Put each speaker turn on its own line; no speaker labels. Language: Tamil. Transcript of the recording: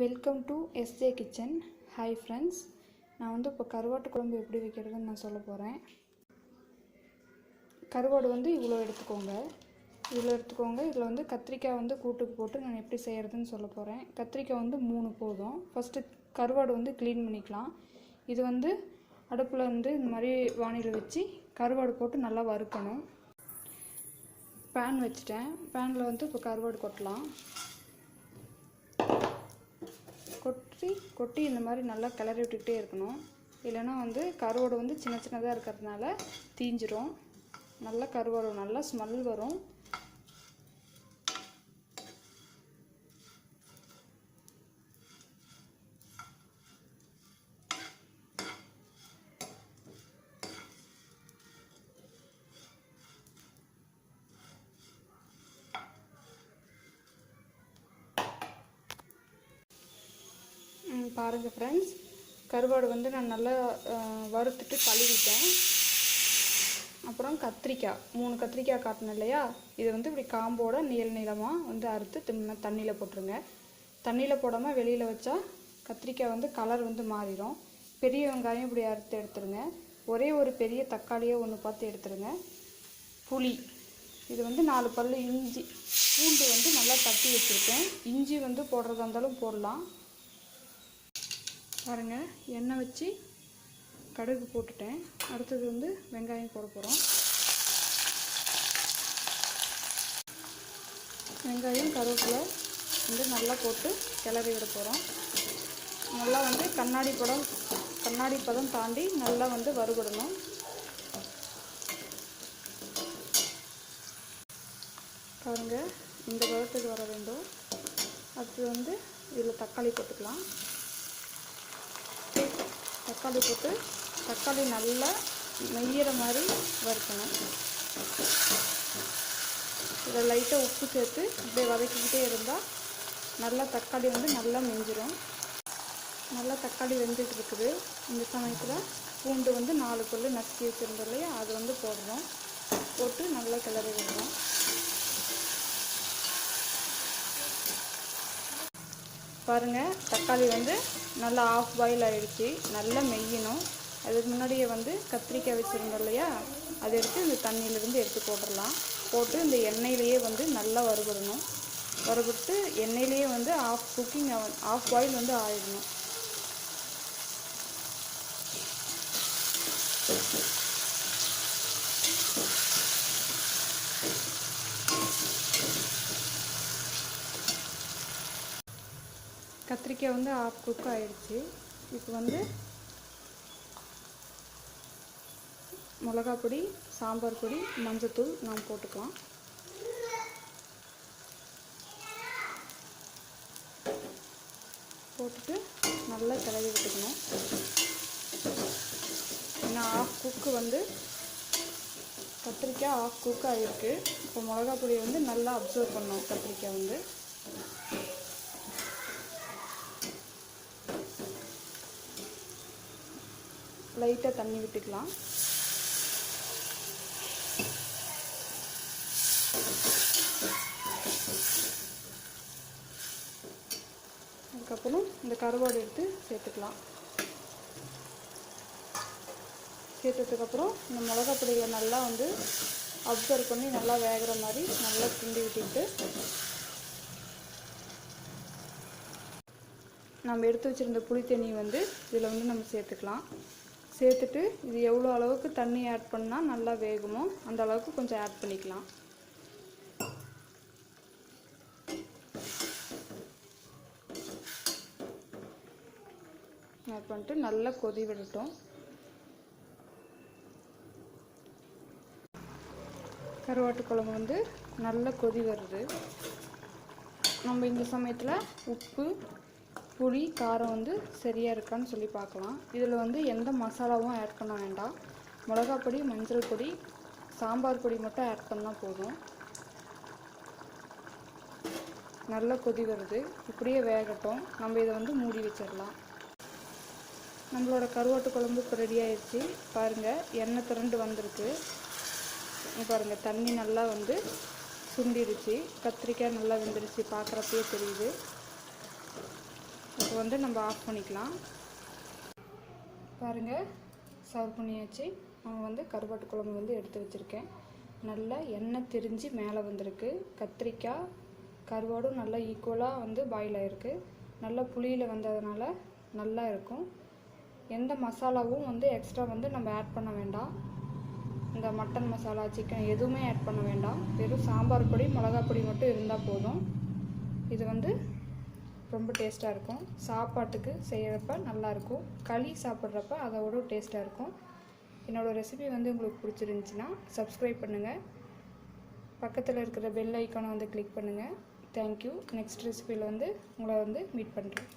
Welcome to SJ kitchen hi friends நான் வந்து இப்போ கருவாட்டு குழம்பு எப்படி வைக்கிறதுன்னு நான் சொல்ல போகிறேன் கருவாடு வந்து இவ்வளோ எடுத்துக்கோங்க. இவ்வளோ எடுத்துக்கோங்க. இதில் வந்து கத்திரிக்காய் வந்து கூட்டுக்கு போட்டு நான் எப்படி செய்கிறதுன்னு சொல்ல போகிறேன் கத்திரிக்காய் வந்து மூணு போதும். ஃபஸ்ட்டு கருவாடு வந்து க்ளீன் பண்ணிக்கலாம். இது வந்து அடுப்பில் வந்து இந்த மாதிரி வானிலை வச்சு கருவாடு போட்டு நல்லா வறுக்கணும். பேன் வச்சுட்டேன். பேனில் வந்து இப்போ கருவாடு கொட்டலாம். கொட்டி கொட்டி இந்த மாதிரி நல்லா கிளறி விட்டுக்கிட்டே இருக்கணும். இல்லைன்னா வந்து கருவாடு வந்து சின்ன சின்னதாக இருக்கிறதுனால தீஞ்சிரும். நல்லா கருவாடும் நல்லா ஸ்மெல் வரும். பாருங்கள் பாருங்க ஃப்ரெண்ட்ஸ் கருவாடு வந்து நான் நல்லா வறுத்துட்டு கழுவிட்டேன். அப்புறம் கத்திரிக்காய். மூணு கத்திரிக்காய் காட்டினேன் இல்லையா? இது வந்து இப்படி காம்போட நீள நீளமாக வந்து அறுத்து திரும்ப தண்ணியில் போட்டுருங்க. தண்ணியில் போடாமல் வெளியில் வச்சா கத்திரிக்காய் வந்து கலர் வந்து மாறிடும். பெரிய வெங்காயம் இப்படி அறுத்து எடுத்துருங்க. ஒரே ஒரு பெரிய தக்காளியை ஒன்று பார்த்து எடுத்துருங்க. புளி. இது வந்து நாலு பல்லு இஞ்சி. பூண்டு வந்து நல்லா தட்டி வச்சுருக்கேன். இஞ்சி வந்து போடுறதா இருந்தாலும் போடலாம். பாருங்க எண்ணெய் வச்சு கடுகு போட்டுட்டேன். அடுத்தது வந்து வெங்காயம் போட போகிறோம் வெங்காயம் கருவேப்பிலை வந்து நல்லா போட்டு கிளறி விட போகிறோம் நல்லா வந்து கண்ணாடி படம் கண்ணாடி பதம் தாண்டி நல்லா வந்து வறுபடணும். பாருங்கள் இந்த பதத்துக்கு வர வேண்டும். அடுத்து வந்து இதில் தக்காளி போட்டுக்கலாம். தக்காளி போட்டு தக்காளி நல்லா நெய்யிற மாதிரி வறுக்கணும். இதை லைட்டாக உப்பு சேர்த்து இப்படியே வதக்கிக்கிட்டே இருந்தால் நல்லா தக்காளி வந்து நல்லா மெஞ்சிரும். நல்லா தக்காளி வெந்துட்டு இருக்குது. இந்த சமயத்தில் பூண்டு வந்து நாலு பல்லு நசுக்கி வச்சுருந்தோம் இல்லையா? அது வந்து போடுறோம் போட்டு நல்லா கிளறி விடுறோம் பாருங்கள் தக்காளி வந்து நல்லா ஆஃப் பாயில் ஆகிடுச்சு நல்லா மெய்யணும். அதுக்கு முன்னாடியே வந்து கத்திரிக்காய் வச்சுருந்தோம் இல்லையா? அதை எடுத்து இந்த தண்ணியிலேருந்து எடுத்து போட்டுடலாம். போட்டு இந்த எண்ணெயிலேயே வந்து நல்லா வறுபடணும். வறுபட்டு எண்ணெயிலேயே வந்து ஆஃப் குக்கிங் ஆஃப் பாயில் வந்து ஆயிடணும். கத்திரிக்காய் வந்து ஆஃப் குக் ஆயிடுச்சு. இப்போ வந்து மிளகா பொடி சாம்பார் பொடி மஞ்சத்தூள் நாம் போட்டுக்கலாம். போட்டுட்டு நல்லா கிளறி விட்டுக்கணும். ஏன்னா ஆஃப் குக்கு வந்து கத்திரிக்காய் ஆஃப் குக் ஆகிருக்கு இப்போ மிளகா பொடியை வந்து நல்லா அப்சர்வ் பண்ணோம் கத்திரிக்காய் வந்து. லைட்டாக தண்ணி விட்டுக்கலாம். அதுக்கப்புறம் இந்த கருவாடு எடுத்து சேர்த்துக்கலாம். சேர்த்ததுக்கப்புறம் இந்த மிளகா பொடியை நல்லா வந்து அப்சர்வ் பண்ணி நல்லா வேகிற மாதிரி நல்லா கிண்டி விட்டுட்டு நம்ம எடுத்து வச்சுருந்த புளி தண்ணி வந்து இதில் வந்து நம்ம சேர்த்துக்கலாம். சேர்த்துட்டு இது எவ்வளோ அளவுக்கு தண்ணி ஆட் பண்ணால் நல்லா வேகுமோ அந்த அளவுக்கு கொஞ்சம் ஆட் பண்ணிக்கலாம். ஆட் பண்ணிட்டு நல்லா கொதி விடட்டும். கருவாட்டு குழம்பு வந்து நல்லா கொதி வருது. நம்ம இந்த சமயத்தில் உப்பு புளி காரம் வந்து சரியாக இருக்கான்னு சொல்லி பார்க்கலாம். இதில் வந்து எந்த மசாலாவும் ஆட் பண்ண வேண்டாம். மிளகாப் பொடி மஞ்சள் பொடி சாம்பார் பொடி மட்டும் ஆட் பண்ணால் போதும். நல்லா கொதி வருது. இப்படியே வேகட்டும். நம்ம இதை வந்து மூடி வச்சிடலாம். நம்மளோட கருவாட்டு குழம்பு இப்போ ரெடி ஆயிடுச்சு. பாருங்கள் எண்ணெய் திரண்டு வந்திருக்கு. பாருங்கள் தண்ணி நல்லா வந்து சுண்டிடுச்சு. கத்திரிக்காய் நல்லா வெந்துருச்சு. பார்க்குறப்பயே தெரியுது. வந்து நம்ம ஆஃப் பண்ணிக்கலாம். பாருங்கள் சர்வ் பண்ணியாச்சு. நான் வந்து கருவாட்டு குழம்பு வந்து எடுத்து வச்சுருக்கேன். நல்லா எண்ணெய் திரிஞ்சு மேலே வந்திருக்கு. கத்திரிக்காய் கருவாடும் நல்லா ஈக்குவலாக வந்து பாயில் ஆகிருக்கு நல்லா புளியில் வந்ததுனால நல்லா இருக்கும். எந்த மசாலாவும் வந்து எக்ஸ்ட்ரா வந்து நம்ம ஆட் பண்ண வேண்டாம். இந்த மட்டன் மசாலா சிக்கன் எதுவுமே ஆட் பண்ண வேண்டாம். வெறும் சாம்பார் பொடி மிளகாய் பொடி மட்டும் இருந்தால் போதும். இது வந்து ரொம்ப டேஸ்ட்டாக இருக்கும். சாப்பாட்டுக்கு செய்கிறப்ப நல்லாயிருக்கும் களி சாப்பிட்றப்ப அதோட டேஸ்ட்டாக இருக்கும். என்னோடய ரெசிபி வந்து உங்களுக்கு பிடிச்சிருந்துச்சின்னா சப்ஸ்கிரைப் பண்ணுங்கள் பக்கத்தில் இருக்கிற பெல் ஐக்கானை வந்து கிளிக் பண்ணுங்கள் தேங்க்யூ நெக்ஸ்ட் ரெசிபியில் வந்து உங்களை வந்து மீட் பண்ணுறேன்